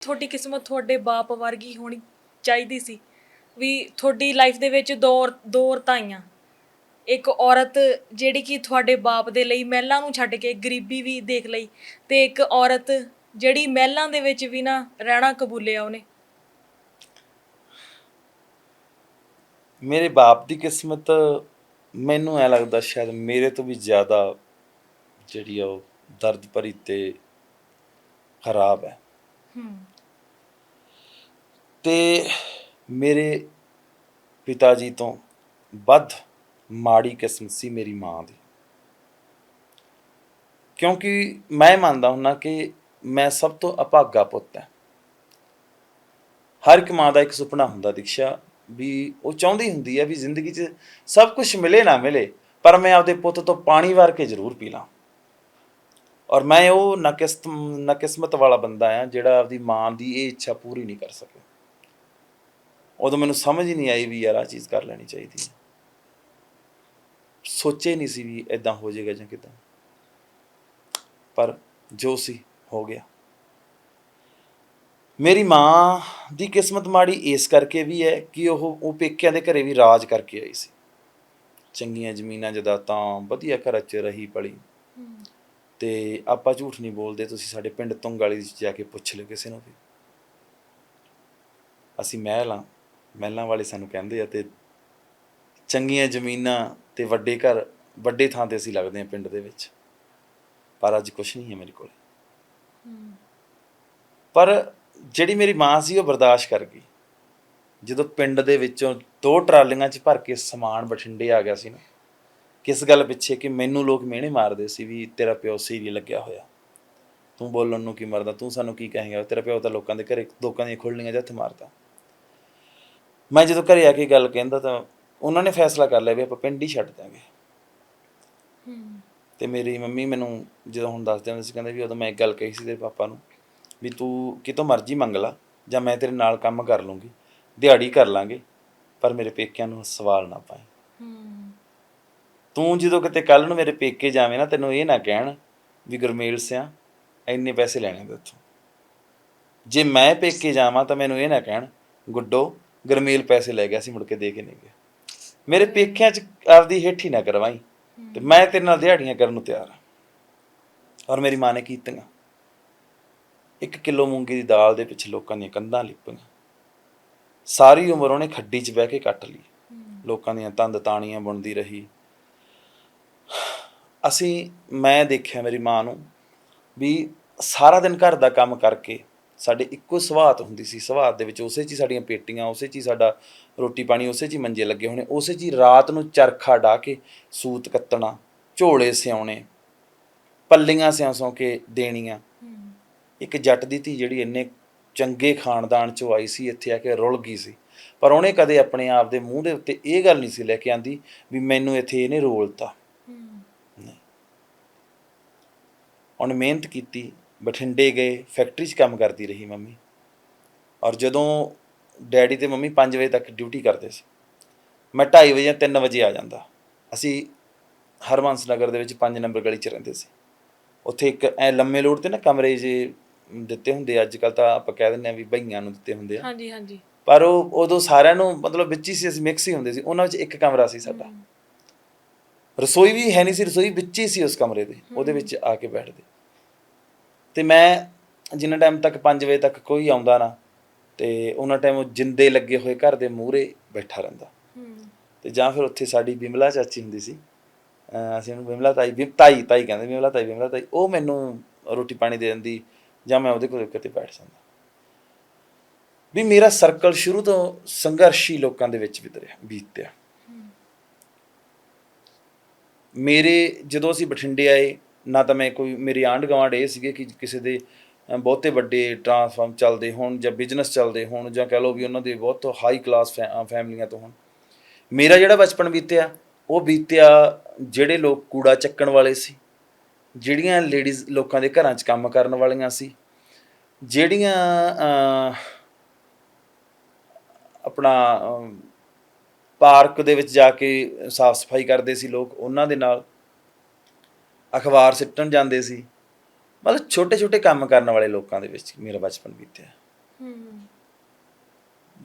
ਤੁਹਾਡੀ ਕਿਸਮਤ ਤੁਹਾਡੇ ਬਾਪ ਵਰਗੀ ਹੋਣੀ ਚਾਹੀਦੀ ਸੀ। ਵੀ ਤੁਹਾਡੀ ਲਾਈਫ ਦੇ ਵਿੱਚ ਦੋ ਦੋ ਔਰਤਾਂ ਆਈਆਂ। ਇੱਕ ਔਰਤ ਜਿਹੜੀ ਕਿ ਤੁਹਾਡੇ ਬਾਪ ਦੇ ਲਈ ਮਹਿਲਾਂ ਨੂੰ ਛੱਡ ਕੇ ਗਰੀਬੀ ਵੀ ਦੇਖ ਲਈ ਤੇ ਇੱਕ ਔਰਤ ਜਿਹੜੀ ਮਹਿਲਾਂ ਦੇ ਵਿੱਚ ਵੀ ਨਾ ਰਹਿਣਾ ਕਬੂਲਿਆ ਉਹਨੇ। ਮੇਰੇ ਬਾਪ ਦੀ ਕਿਸਮਤ ਮੈਨੂੰ ਐ ਲੱਗਦਾ ਸ਼ਾਇਦ ਮੇਰੇ ਤੋਂ ਵੀ ਜ਼ਿਆਦਾ ਜਿਹੜੀ ਆ ਉਹ ਦਰਦ ਭਰੀ ਤੇ ਖਰਾਬ ਹੈ। ਹੂੰ। ਤੇ ਮੇਰੇ ਪਿਤਾ ਜੀ ਤੋਂ ਵੱਧ ਮਾੜੀ ਕਿਸਮਤ ਸੀ ਮੇਰੀ ਮਾਂ ਦੀ। ਕਿਉਂਕਿ ਮੈਂ ਮੰਨਦਾ ਹੁੰਨਾ ਕਿ ਮੈਂ ਸਭ ਤੋਂ ਅਭਾਗਾ ਪੁੱਤ ਹਾਂ। ਹਰ ਇੱਕ ਮਾਂ ਦਾ ਇੱਕ ਸੁਪਨਾ ਹੁੰਦਾ ਦੀਕਸ਼ਾ ਵੀ ਉਹ ਚਾਹੁੰਦੀ ਹੁੰਦੀ ਹੈ ਵੀ ਜ਼ਿੰਦਗੀ 'ਚ ਸਭ ਕੁਝ ਮਿਲੇ ਨਾ ਮਿਲੇ, ਪਰ ਮੈਂ ਆਪਦੇ ਪੁੱਤ ਤੋਂ ਪਾਣੀ ਵਾਰ ਕੇ ਜ਼ਰੂਰ ਪੀ ਲਾਂ। ਔਰ ਮੈਂ ਉਹ ਨਕਿਸਤ ਨਕਿਸਮਤ ਵਾਲਾ ਬੰਦਾ ਆ ਜਿਹੜਾ ਆਪਦੀ ਮਾਂ ਦੀ ਇਹ ਇੱਛਾ ਪੂਰੀ ਨਹੀਂ ਕਰ ਸਕਿਆ। ਉਦੋਂ ਮੈਨੂੰ ਸਮਝ ਹੀ ਨਹੀਂ ਆਈ ਵੀ ਯਾਰ ਆ ਚੀਜ਼ ਕਰ ਲੈਣੀ ਚਾਹੀਦੀ ਹੈ। ਸੋਚੇ ਨਹੀਂ ਸੀ ਵੀ ਇਦਾਂ ਹੋ ਜਾਏਗਾ ਜਾਂ ਕਿਦਾਂ। ਪਰ ਜੋ ਸੀ, ਹੋ ਗਿਆ। ਮੇਰੀ ਮਾਂ ਦੀ ਕਿਸਮਤ ਮਾੜੀ ਇਸ ਕਰਕੇ ਵੀ ਹੈ ਕਿ ਉਹ ਉਹ ਪੇਕਿਆਂ ਦੇ ਘਰੇ ਵੀ ਰਾਜ ਕਰਕੇ ਆਈ ਸੀ। ਚੰਗੀਆਂ ਜ਼ਮੀਨਾਂ, ਜਦਾਤਾਂ, ਵਧੀਆ ਘਰ 'ਚ ਰਹੀ ਪਲੀ ਤੇ ਆਪਾਂ ਝੂਠ ਨਹੀਂ ਬੋਲਦੇ, ਤੁਸੀਂ ਸਾਡੇ ਪਿੰਡ ਤੁੰਗ ਵਾਲੀ ਜਾ ਕੇ ਪੁੱਛ ਲਿਓ ਕਿਸੇ ਨੂੰ ਵੀ। ਅਸੀਂ ਮਹਿਲ ਆ। ਮਹਿਲਾਂ ਵਾਲੇ ਸਾਨੂੰ ਕਹਿੰਦੇ ਆ ਤੇ ਚੰਗੀਆਂ ਜ਼ਮੀਨਾਂ ਤੇ ਵੱਡੇ ਘਰ, ਵੱਡੇ ਥਾਂ ਤੇ ਅਸੀਂ ਲੱਗਦੇ ਆ ਪਿੰਡ ਦੇ ਵਿੱਚ। ਪਰ ਅੱਜ ਕੁਝ ਨਹੀਂ ਹੈ ਮੇਰੇ ਕੋਲ। ਪਰ ਜਿਹੜੀ ਮੇਰੀ ਮਾਂ ਸੀ, ਉਹ ਬਰਦਾਸ਼ਤ ਕਰ ਗਈ। ਜਦੋਂ ਪਿੰਡ ਦੇ ਵਿੱਚੋਂ ਦੋ ਟਰਾਲੀਆਂ 'ਚ ਭਰ ਕੇ ਸਮਾਨ ਬਠਿੰਡੇ ਆ ਗਿਆ ਸੀ ਨਾ ਕਿਸ ਗੱਲ ਪਿੱਛੇ ਕਿ ਮੈਨੂੰ ਲੋਕ ਮਿਹਣੇ ਮਾਰਦੇ ਸੀ ਵੀ ਤੇਰਾ ਪਿਓ ਸੀਰੀ ਲੱਗਿਆ ਹੋਇਆ। ਤੂੰ ਬੋਲਣ ਨੂੰ ਕੀ ਮਰਦਾ? ਤੂੰ ਸਾਨੂੰ ਕੀ ਕਹੇਂਗਾ? ਤੇਰਾ ਪਿਓ ਤਾਂ ਲੋਕਾਂ ਦੇ ਘਰੇ, ਲੋਕਾਂ ਦੀਆਂ ਖੁੱਲਣੀਆਂ ਜੱਥ ਮਾਰਦਾ। ਮੈਂ ਜਦੋਂ ਘਰੇ ਆ ਕੇ ਗੱਲ ਕਹਿੰਦਾ ਤਾਂ ਉਹਨਾਂ ਨੇ ਫੈਸਲਾ ਕਰ ਲਿਆ ਵੀ ਆਪਾਂ ਪਿੰਡ ਹੀ ਛੱਡ ਦਾਂਗੇ ਤੇ ਮੇਰੀ ਮੰਮੀ ਮੈਨੂੰ ਜਦੋਂ ਹੁਣ ਦੱਸਦੇ ਹੁੰਦੇ ਸੀ, ਕਹਿੰਦੇ ਵੀ ਉਦੋਂ ਮੈਂ ਇੱਕ ਗੱਲ ਕਹੀ ਸੀ ਤੇਰੇ ਪਾਪਾ ਨੂੰ ਵੀ ਤੂੰ ਕਿਤੋਂ ਮਰਜ਼ੀ ਮੰਗ ਲਾ ਜਾਂ ਮੈਂ ਤੇਰੇ ਨਾਲ ਕੰਮ ਕਰ ਲੂੰਗੀ, ਦਿਹਾੜੀ ਕਰ ਲਾਂਗੇ, ਪਰ ਮੇਰੇ ਪੇਕਿਆਂ ਨੂੰ ਸਵਾਲ ਨਾ ਪਾਈ ਤੂੰ ਜਦੋਂ ਕਿਤੇ ਕੱਲ ਨੂੰ ਮੇਰੇ ਪੇਕੇ ਜਾਵੇਂ ਨਾ, ਤੈਨੂੰ ਇਹ ਨਾ ਕਹਿਣ ਵੀ ਗੁਰਮੇਲ ਸਿਆ, ਇੰਨੇ ਪੈਸੇ ਲੈਣੇ ਤੇ। ਉੱਥੋਂ ਜੇ ਮੈਂ ਪੇਕੇ ਜਾਵਾਂ ਤਾਂ ਮੈਨੂੰ ਇਹ ਨਾ ਕਹਿਣ, ਗੁੱਡੋ ਗਰਮੇਲ ਪੈਸੇ ਲੈ ਗਿਆ ਸੀ, ਮੁੜ ਕੇ ਦੇ ਕੇ ਨਹੀਂ ਗਿਆ। ਮੇਰੇ ਪੇਖਿਆਂ 'ਚ ਆਪਦੀ ਹੇਠੀ ਨਾ ਕਰਵਾਈ ਤੇ ਮੈਂ ਤੇਰੇ ਨਾਲ ਦਿਹਾੜੀਆਂ ਕਰਨ ਨੂੰ ਤਿਆਰ ਹਾਂ। ਔਰ ਮੇਰੀ ਮਾਂ ਨੇ ਕੀਤੀਆਂ। ਇੱਕ ਕਿਲੋ ਮੂੰਗੀ ਦੀ ਦਾਲ ਦੇ ਪਿੱਛੇ ਲੋਕਾਂ ਦੀਆਂ ਕੰਧਾਂ ਲਿਪੀਆਂ। ਸਾਰੀ ਉਮਰ ਉਹਨੇ ਖੱਡੀ 'ਚ ਬਹਿ ਕੇ ਕੱਟ ਲਈ। ਲੋਕਾਂ ਦੀਆਂ ਤੰਦ ਤਾਣੀਆਂ ਬੁਣਦੀ ਰਹੀ। ਅਸੀਂ, ਮੈਂ ਦੇਖਿਆ ਮੇਰੀ ਮਾਂ ਨੂੰ ਵੀ ਸਾਰਾ ਦਿਨ ਘਰ ਦਾ ਕੰਮ ਕਰਕੇ ਸਾਡੇ ਇੱਕੋ ਸਵਾਤ ਹੁੰਦੀ ਸੀ ਸਵਾਤ ਦੇ ਵਿੱਚ ਉਸੇ 'ਚ ਹੀ ਸਾਡੀਆਂ ਪੇਟੀਆਂ ਉਸੇ 'ਚ ਹੀ ਸਾਡਾ ਰੋਟੀ ਪਾਣੀ ਉਸੇ 'ਚ ਹੀ ਮੰਜੇ ਲੱਗੇ ਹੋਣੇ ਉਸੇ 'ਚ ਹੀ ਰਾਤ ਨੂੰ ਚਰਖਾ ਢਾ ਕੇ ਸੂਤ ਕੱਤਣਾ ਝੋਲੇ ਸਿਉਣੇ ਪੱਲੀਆਂ ਸਿਉਂ ਸਿਉਂ ਕੇ ਦੇਣੀਆਂ। ਇੱਕ ਜੱਟ ਦੀ ਧੀ ਜਿਹੜੀ ਇੰਨੇ ਚੰਗੇ ਖਾਨਦਾਨ ਚੋਂ ਆਈ ਸੀ ਇੱਥੇ ਆ ਕੇ ਰੁਲ ਗਈ ਸੀ। ਪਰ ਉਹਨੇ ਕਦੇ ਆਪਣੇ ਆਪ ਦੇ ਮੂੰਹ ਦੇ ਉੱਤੇ ਇਹ ਗੱਲ ਨਹੀਂ ਸੀ ਲੈ ਕੇ ਆਂਦੀ ਵੀ ਮੈਨੂੰ ਇੱਥੇ ਇਹਨੇ ਰੋਲਤਾ। ਉਹਨੇ ਮਿਹਨਤ ਕੀਤੀ ਬਠਿੰਡੇ ਗਏ ਫੈਕਟਰੀ 'ਚ ਕੰਮ ਕਰਦੀ ਰਹੀ ਮੰਮੀ। ਔਰ ਜਦੋਂ ਡੈਡੀ ਤੇ ਮੰਮੀ 5 ਵਜੇ ਤੱਕ ਡਿਊਟੀ ਕਰਦੇ ਸੀ ਮੈਂ 2:30 ਵਜੇ ਜਾਂ 3 ਵਜੇ ਆ ਜਾਂਦਾ। ਅਸੀਂ ਹਰਮੰਸ ਨਗਰ ਦੇ ਵਿੱਚ 5 ਨੰਬਰ ਗਲੀ 'ਚ ਰਹਿੰਦੇ ਸੀ। ਉੱਥੇ ਇੱਕ ਐ ਲੰਮੇ ਲੋੜ ਤੇ ਨਾ ਕਮਰੇ ਜੇ ਦਿੱਤੇ ਹੁੰਦੇ ਅੱਜ ਕੱਲ ਤਾਂ ਆਪਾਂ ਕਹਿ ਦਿੰਦੇ ਆ ਵੀ ਭਈਆਂ ਨੂੰ ਦਿੱਤੇ ਹੁੰਦੇ ਆ। ਹਾਂਜੀ ਹਾਂਜੀ। ਪਰ ਉਹ ਉਦੋਂ ਸਾਰਿਆਂ ਨੂੰ ਮਤਲਬ ਵਿੱਚ ਹੀ ਸੀ ਅਸੀਂ ਮਿਕਸ ਹੀ ਹੁੰਦੇ ਸੀ। ਉਹਨਾਂ ਵਿੱਚ ਇੱਕ ਕਮਰਾ ਸੀ ਸਾਡਾ। ਰਸੋਈ ਵੀ ਹੈ ਨਹੀਂ ਸੀ ਰਸੋਈ ਵਿੱਚ ਹੀ ਸੀ ਉਸ ਕਮਰੇ ਦੇ ਉਹਦੇ ਵਿੱਚ ਆ ਕੇ ਬੈਠਦੇ। ਤੇ ਮੈਂ ਜਿੰਨਾ ਟਾਈਮ ਤੱਕ 5 ਵਜੇ ਤੱਕ ਕੋਈ ਆਉਂਦਾ ਨਾ ਤੇ ਉਹਨਾਂ ਟਾਈਮ ਉਹ ਜਿੰਦੇ ਲੱਗੇ ਹੋਏ ਘਰ ਦੇ ਮੂਹਰੇ ਬੈਠਾ ਰਹਿੰਦਾ। ਤੇ ਜਾਂ ਫਿਰ ਉੱਥੇ ਸਾਡੀ ਬਿਮਲਾ ਚਾਚੀ ਹੁੰਦੀ ਸੀ ਅਸੀਂ ਉਹਨੂੰ ਬਿਮਲਾ ਤਾਈ ਤਾਈ ਤਾਈ ਕਹਿੰਦੇ ਬਿਮਲਾ ਤਾਈ ਬਿਮਲਾ ਤਾਈ ਉਹ ਮੈਨੂੰ ਰੋਟੀ ਪਾਣੀ ਦੇ ਦਿੰਦੀ ਜਾਂ ਮੈਂ ਉਹਦੇ ਕੋਲ ਕਿਤੇ ਬੈਠ ਜਾਂਦਾ। ਵੀ ਮੇਰਾ ਸਰਕਲ ਸ਼ੁਰੂ ਤੋਂ ਸੰਘਰਸ਼ੀ ਲੋਕਾਂ ਦੇ ਵਿੱਚ ਵਿਤਰਿਆ ਬੀਤਿਆ। ਮੇਰੇ ਜਦੋਂ ਅਸੀਂ ਬਠਿੰਡੇ ਆਏ ਨਾ ਤਾਂ ਮੈਂ ਕੋਈ, ਮੇਰੇ ਆਂਢ ਗੁਆਂਢ ਇਹ ਸੀਗੇ ਕਿ ਕਿਸੇ ਦੇ ਬਹੁਤੇ ਵੱਡੇ ਟਰਾਂਸਫਾਰਮ ਚੱਲਦੇ ਹੋਣ ਜਾਂ ਬਿਜ਼ਨਸ ਚੱਲਦੇ ਹੋਣ ਜਾਂ ਕਹ ਲਓ ਵੀ ਉਹਨਾਂ ਦੇ ਬਹੁਤ ਹਾਈ ਕਲਾਸ ਫੈਮਲੀਆਂ ਤੋਂ ਹੋਣ। ਮੇਰਾ ਜਿਹੜਾ ਬਚਪਨ ਬੀਤਿਆ, ਉਹ ਬੀਤਿਆ ਜਿਹੜੇ ਲੋਕ ਕੂੜਾ ਚੱਕਣ ਵਾਲੇ ਸੀ, ਜਿਹੜੀਆਂ ਲੇਡੀਜ਼ ਲੋਕਾਂ ਦੇ ਘਰਾਂ 'ਚ ਕੰਮ ਕਰਨ ਵਾਲੀਆਂ ਸੀ, ਜਿਹੜੀਆਂ ਆਪਣਾ ਪਾਰਕ ਦੇ ਵਿੱਚ ਜਾ ਕੇ ਸਾਫ਼ ਸਫ਼ਾਈ ਕਰਦੇ ਸੀ ਲੋਕ, ਉਹਨਾਂ ਦੇ ਨਾਲ ਅਖਬਾਰ ਸਿੱਟਣ ਜਾਂਦੇ ਸੀ। ਮਤਲਬ ਛੋਟੇ ਛੋਟੇ ਕੰਮ ਕਰਨ ਵਾਲੇ ਲੋਕਾਂ ਦੇ ਵਿੱਚ ਮੇਰਾ ਬਚਪਨ ਬੀਤਿਆ। ਹੂੰ।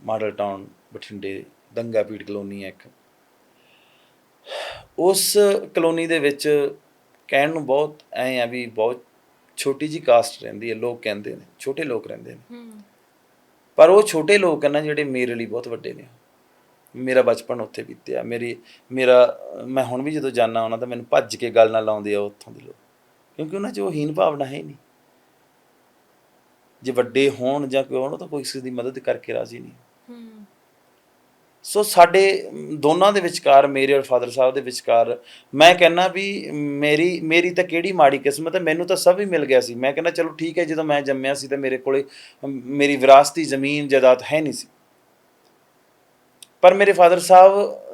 ਮਾਡਲ ਟਾਊਨ ਬਠਿੰਡੇ ਦੰਗਾ ਪੀੜ ਕਲੋਨੀ ਹੈ ਇੱਕ। ਉਸ ਕਲੋਨੀ ਦੇ ਵਿੱਚ ਕਹਿਣ ਨੂੰ ਬਹੁਤ ਐ ਆ ਵੀ ਬਹੁਤ ਛੋਟੀ ਜੀ ਕਾਸਟ ਰਹਿੰਦੀ ਹੈ ਲੋਕ ਕਹਿੰਦੇ ਨੇ ਛੋਟੇ ਲੋਕ ਰਹਿੰਦੇ ਨੇ। ਪਰ ਉਹ ਛੋਟੇ ਲੋਕ ਹਨ ਨਾ ਜਿਹੜੇ ਮੇਰੇ ਲਈ ਬਹੁਤ ਵੱਡੇ ਨੇ। ਮੇਰਾ ਬਚਪਨ ਉੱਥੇ ਬੀਤਿਆ। ਮੇਰੀ ਮੇਰਾ ਮੈਂ ਹੁਣ ਵੀ ਜਦੋਂ ਜਾਣਾ ਉਹਨਾਂ ਤਾਂ ਮੈਨੂੰ ਭੱਜ ਕੇ ਗੱਲ ਨਾਲ ਲਾਉਂਦੇ ਆ ਉੱਥੋਂ ਦੇ ਲੋਕ। ਕਿਉਂਕਿ ਉਹਨਾਂ 'ਚ ਉਹ ਹੀਨ ਭਾਵਨਾ ਹੈ ਨਹੀਂ। ਜੇ ਵੱਡੇ ਹੋਣ ਜਾਂ ਕੋਈ ਹੋਣ ਤਾਂ ਕੋਈ ਕਿਸੇ ਦੀ ਮਦਦ ਕਰਕੇ ਰਾਜ਼ੀ ਨਹੀਂ। ਹੂੰ। ਸੋ ਸਾਡੇ ਦੋਨਾਂ ਦੇ ਵਿਚਕਾਰ ਮੇਰੇ ਔਰ ਫਾਦਰ ਸਾਹਿਬ ਦੇ ਵਿਚਕਾਰ ਮੈਂ ਕਹਿੰਨਾ ਵੀ ਮੇਰੀ ਮੇਰੀ ਤਾਂ ਕਿਹੜੀ ਮਾੜੀ ਕਿਸਮਤ ਹੈ ਮੈਨੂੰ ਤਾਂ ਸਭ ਹੀ ਮਿਲ ਗਿਆ ਸੀ। ਮੈਂ ਕਹਿੰਦਾ ਚਲੋ ਠੀਕ ਹੈ ਜਦੋਂ ਮੈਂ ਜੰਮਿਆ ਸੀ ਤਾਂ ਮੇਰੇ ਕੋਲੇ ਮੇਰੀ ਵਿਰਾਸਤੀ ਜ਼ਮੀਨ ਜਾਇਦਾਦ ਹੈ ਨਹੀਂ ਸੀ। ਪਰ ਮੇਰੇ ਫਾਦਰ ਸਾਹਿਬ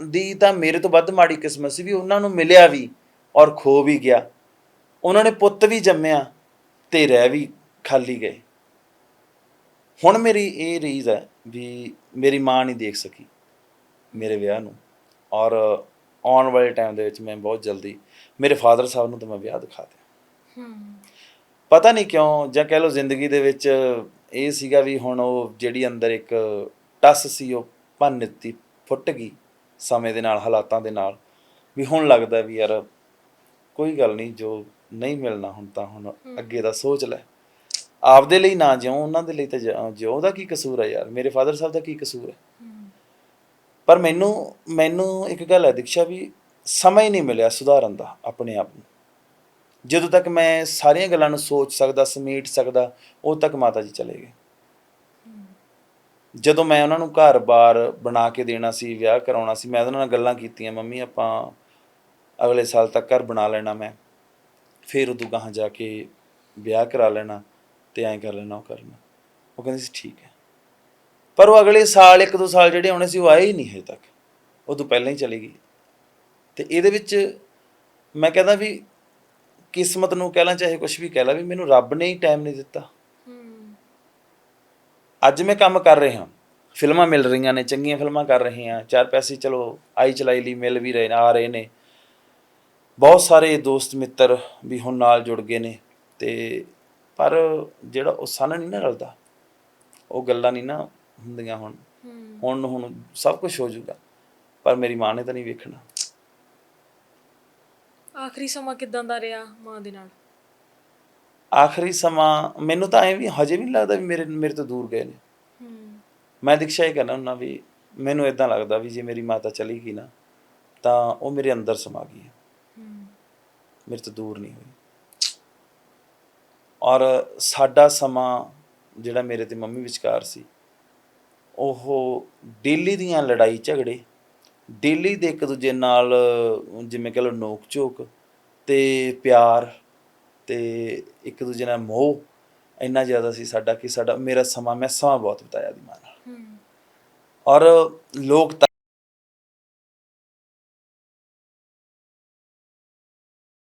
ਦੀ ਤਾਂ ਮੇਰੇ ਤੋਂ ਵੱਧ ਮਾੜੀ ਕਿਸਮਤ ਸੀ ਵੀ ਉਹਨਾਂ ਨੂੰ ਮਿਲਿਆ ਵੀ ਔਰ ਖੋ ਵੀ ਗਿਆ। ਉਹਨਾਂ ਨੇ ਪੁੱਤ ਵੀ ਜੰਮਿਆ ਤੇ ਰਹਿ ਵੀ ਖਾਲੀ ਗਏ। ਹੁਣ ਮੇਰੀ ਇਹ ਰੀਜ਼ ਹੈ ਵੀ ਮੇਰੀ ਮਾਂ ਨਹੀਂ ਦੇਖ ਸਕੀ ਮੇਰੇ ਵਿਆਹ ਨੂੰ ਔਰ ਆਉਣ ਵਾਲੇ ਟਾਈਮ ਦੇ ਵਿੱਚ ਮੈਂ ਬਹੁਤ ਜਲਦੀ ਮੇਰੇ ਫਾਦਰ ਸਾਹਿਬ ਨੂੰ ਤਾਂ ਮੈਂ ਵਿਆਹ ਦਿਖਾ ਦਿਆਂ। ਹੂੰ ਪਤਾ ਨਹੀਂ ਕਿਉਂ ਜਾਂ ਕਹਿ ਲਓ ਜ਼ਿੰਦਗੀ ਦੇ ਵਿੱਚ ਇਹ ਸੀਗਾ ਵੀ ਹੁਣ ਉਹ ਜਿਹੜੀ ਅੰਦਰ ਇੱਕ ਟੱਸ ਸੀ ਉਹ ਭੰਨ ਦਿੱਤੀ ਫੁੱਟ ਗਈ ਸਮੇਂ ਦੇ ਨਾਲ ਹਾਲਾਤਾਂ ਦੇ ਨਾਲ ਵੀ ਹੁਣ ਲੱਗਦਾ ਵੀ ਯਾਰ ਕੋਈ ਗੱਲ ਨਹੀਂ ਜੋ ਨਹੀਂ ਮਿਲਣਾ ਹੁਣ ਤਾਂ ਹੁਣ ਅੱਗੇ ਦਾ ਸੋਚ ਲੈ। ਆਪਦੇ ਲਈ ਨਾ ਜਿਉ ਉਹਨਾਂ ਦੇ ਲਈ ਤਾਂ ਜਿਉਂ ਉਹਦਾ ਕੀ ਕਸੂਰ ਹੈ ਯਾਰ? ਮੇਰੇ ਫਾਦਰ ਸਾਹਿਬ ਦਾ ਕੀ ਕਸੂਰ ਹੈ? ਹੂੰ। ਪਰ ਮੈਨੂੰ ਮੈਨੂੰ ਇੱਕ ਗੱਲ ਹੈ ਦੀਕਸ਼ਾ ਵੀ ਸਮਾਂ ਹੀ ਨਹੀਂ ਮਿਲਿਆ ਸੁਧਾਰਨ ਦਾ ਆਪਣੇ ਆਪ ਨੂੰ। ਜਦੋਂ ਤੱਕ ਮੈਂ ਸਾਰੀਆਂ ਗੱਲਾਂ ਨੂੰ ਸੋਚ ਸਕਦਾ ਸਮੇਟ ਸਕਦਾ ਉਦੋਂ ਤੱਕ ਮਾਤਾ ਜੀ ਚਲੇ ਗਏ। ਜਦੋਂ ਮੈਂ ਉਹਨਾਂ ਨੂੰ ਘਰ-ਬਾਰ ਬਣਾ ਕੇ ਦੇਣਾ ਸੀ, ਵਿਆਹ ਕਰਾਉਣਾ ਸੀ, ਮੈਂ ਉਹਨਾਂ ਨਾਲ ਗੱਲਾਂ ਕੀਤੀਆਂ, ਮੰਮੀ, ਆਪਾਂ ਅਗਲੇ ਸਾਲ ਤੱਕ ਘਰ ਬਣਾ ਲੈਣਾ ਮੈਂ। ਫਿਰ ਉਦੋਂ ਗਾਹਾਂ ਜਾ ਕੇ ਵਿਆਹ ਕਰਾ ਲੈਣਾ ਤੇ ਐਂ ਕਰ ਲੈਣਾ, ਉਹ ਕਰਨਾ ਉਹ ਕਹਿੰਦੇ ਸੀ, ਠੀਕ ਹੈ। ਪਰ ਉਹ ਅਗਲੇ ਸਾਲ, ਇੱਕ ਦੋ ਸਾਲ ਜਿਹੜੇ ਆਉਣੇ ਸੀ, ਉਹ ਆਏ ਹੀ ਨਹੀਂ ਹਜੇ ਤੱਕ। ਉਹ ਤੋਂ ਪਹਿਲਾਂ ਹੀ ਚਲੀ ਗਈ। ਤੇ ਇਹਦੇ ਵਿੱਚ ਮੈਂ ਕਹਿੰਦਾ ਵੀ ਕਿਸਮਤ ਨੂੰ ਕਹਿ ਲਾਂ, ਚਾਹੇ ਕੁਝ ਵੀ ਕਹਿ ਲਾਂ, ਵੀ ਮੈਨੂੰ ਰੱਬ ਨੇ ਹੀ ਟਾਈਮ ਨਹੀਂ ਦਿੱਤਾ। ਅੱਜ ਮੈਂ ਕੰਮ ਕਰ ਰਿਹਾ ਫਿਲਮਾਂ ਮਿਲ ਰਹੀਆਂ ਨੇ ਚੰਗੀਆਂ ਫਿਲਮਾਂ ਕਰ ਰਹੇ ਹਾਂ। ਚਾਰ ਪੈਸੇ ਚਲੋ ਆਈ ਚਲਾਈ ਲਈ ਮਿਲ ਵੀ ਰਹੇ ਨੇ ਆ ਰਹੇ ਨੇ। ਬਹੁਤ ਸਾਰੇ ਦੋਸਤ ਮਿੱਤਰ ਵੀ ਹੁਣ ਨਾਲ ਜੁੜ ਗਏ ਨੇ ਤੇ ਪਰ ਜਿਹੜਾ ਉਹ ਸਨ ਨਹੀਂ ਨਾ ਰਲਦਾ ਉਹ ਗੱਲਾਂ ਨਹੀਂ ਨਾ ਹੁੰਦੀਆਂ ਹੁਣ। ਹੁਣ ਹੁਣ ਸਭ ਕੁਝ ਹੋ ਜਾਊਗਾ ਪਰ ਮੇਰੀ ਮਾਂ ਨੇ ਤਾਂ ਨਹੀਂ ਵੇਖਣਾ। ਆਖਰੀ ਸਮਾਂ ਕਿਦਾਂ ਦਾ ਰਿਹਾ ਮਾਂ ਦੇ ਨਾਲ? ਆਖਰੀ ਸਮਾਂ ਮੈਨੂੰ ਤਾਂ ਐਂ ਵੀ ਹਜੇ ਵੀ ਨਹੀਂ ਲੱਗਦਾ ਵੀ ਮੇਰੇ ਮੇਰੇ ਤੋਂ ਦੂਰ ਗਏ ਨੇ। ਮੈਂ ਦੀਕਸ਼ਾ ਇਹ ਕਹਿੰਦਾ ਹੁੰਦਾ ਵੀ ਮੈਨੂੰ ਇਦਾਂ ਲੱਗਦਾ ਵੀ ਜੇ ਮੇਰੀ ਮਾਤਾ ਚਲੀ ਗਈ ਨਾ ਤਾਂ ਉਹ ਮੇਰੇ ਅੰਦਰ ਸਮਾ ਗਈ ਹੈ। ਮੇਰੇ ਤੋਂ ਦੂਰ ਨਹੀਂ ਹੋਈ। ਔਰ ਸਾਡਾ ਸਮਾਂ ਜਿਹੜਾ ਮੇਰੇ ਤੇ ਮੰਮੀ ਵਿਚਕਾਰ ਸੀ ਉਹ ਡੇਲੀ ਦੀਆਂ ਲੜਾਈ ਝਗੜੇ ਡੇਲੀ ਦੇ ਇੱਕ ਦੂਜੇ ਨਾਲ ਜਿਵੇਂ ਕਹ ਲਓ ਨੋਕ ਝੋਕ ਤੇ ਪਿਆਰ ਤੇ ਇੱਕ ਦੂਜੇ ਨਾਲ ਮੋਹ ਇੰਨਾ ਜ਼ਿਆਦਾ ਸੀ ਸਾਡਾ ਕਿ ਸਾਡਾ ਮੇਰਾ ਸਮਾਂ ਮੈਂ ਸਮਾਂ ਬਹੁਤ ਬਿਤਾਇਆ ਦੀ ਮਾਂ ਨਾਲ। ਹੂੰ। ਔਰ ਲੋਕ